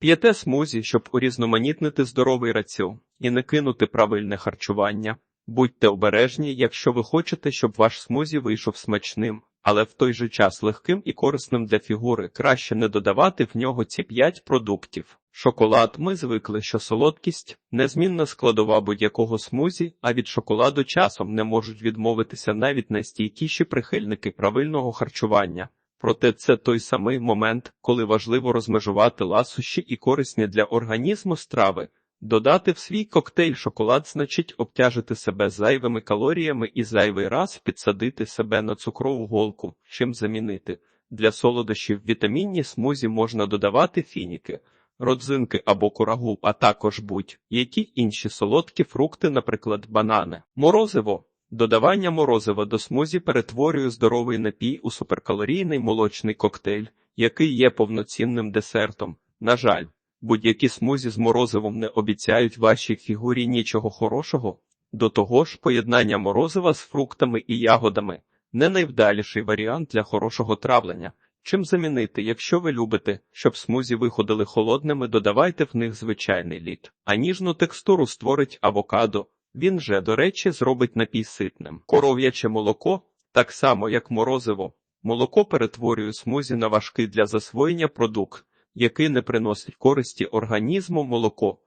П'єте смузі, щоб урізноманітнити здоровий раціон і не кинути правильне харчування. Будьте обережні, якщо ви хочете, щоб ваш смузі вийшов смачним, але в той же час легким і корисним для фігури, краще не додавати в нього ці 5 продуктів. Шоколад ми звикли, що солодкість незмінна складова будь-якого смузі, а від шоколаду часом не можуть відмовитися навіть найстійкіші прихильники правильного харчування. Проте це той самий момент, коли важливо розмежувати ласощі і корисні для організму страви. Додати в свій коктейль шоколад значить обтяжити себе зайвими калоріями і зайвий раз підсадити себе на цукрову голку, чим замінити. Для солодощів вітамінні смузі можна додавати фініки, родзинки або курагу, а також будь-які інші солодкі фрукти, наприклад, банани. Морозиво. Додавання морозива до смузі перетворює здоровий напій у суперкалорійний молочний коктейль, який є повноцінним десертом. На жаль, будь-які смузі з морозивом не обіцяють вашій фігурі нічого хорошого. До того ж, поєднання морозива з фруктами і ягодами не найвдаліший варіант для хорошого травлення. Чим замінити, якщо ви любите, щоб смузі виходили холодними, додавайте в них звичайний лід, а ніжну текстуру створить авокадо. Він же, до речі, зробить напій ситним. Коров'яче молоко, так само як морозиво. Молоко перетворює смузі на важкий для засвоєння продукт, який не приносить користі організму молоко.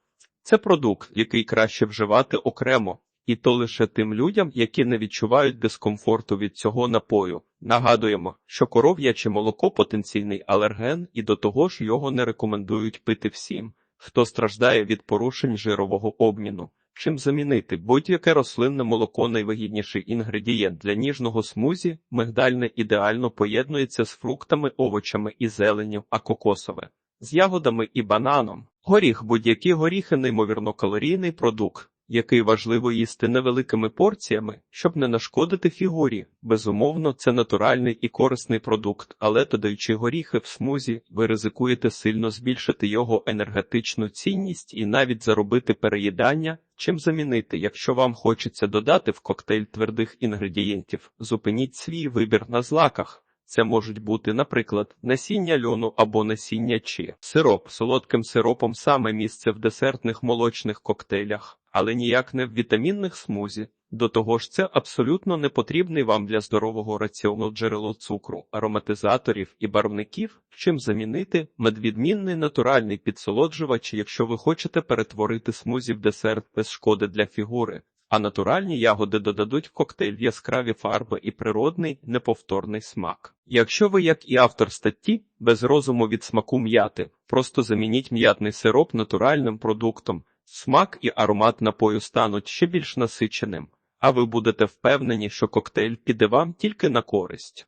Це продукт, який краще вживати окремо, і то лише тим людям, які не відчувають дискомфорту від цього напою. Нагадуємо, що коров'яче молоко потенційний алерген, і до того ж його не рекомендують пити всім, хто страждає від порушень жирового обміну. Чим замінити будь-яке рослинне молоко найвигідніший інгредієнт для ніжного смузі, мигдальне ідеально поєднується з фруктами, овочами і зеленню, а кокосове з ягодами і бананом. Горіх будь-які горіхи неймовірно калорійний продукт, який важливо їсти невеликими порціями, щоб не нашкодити фігурі. Безумовно, це натуральний і корисний продукт, але додаючи горіхи в смузі, ви ризикуєте сильно збільшити його енергетичну цінність і навіть заробити переїдання. Чим замінити, якщо вам хочеться додати в коктейль твердих інгредієнтів, зупиніть свій вибір на злаках. Це можуть бути, наприклад, насіння льону або насіння чи сироп. Солодким сиропом саме місце в десертних молочних коктейлях, але ніяк не в вітамінних смузі. До того ж, це абсолютно не потрібний вам для здорового раціону джерело цукру, ароматизаторів і барвників, чим замінити медвідмінний натуральний підсолоджувач, якщо ви хочете перетворити смузі в десерт без шкоди для фігури. А натуральні ягоди додадуть в коктейль яскраві фарби і природний неповторний смак. Якщо ви, як і автор статті, без розуму від смаку м'яти, просто замініть м'ятний сироп натуральним продуктом, смак і аромат напою стануть ще більш насиченим, а ви будете впевнені, що коктейль піде вам тільки на користь.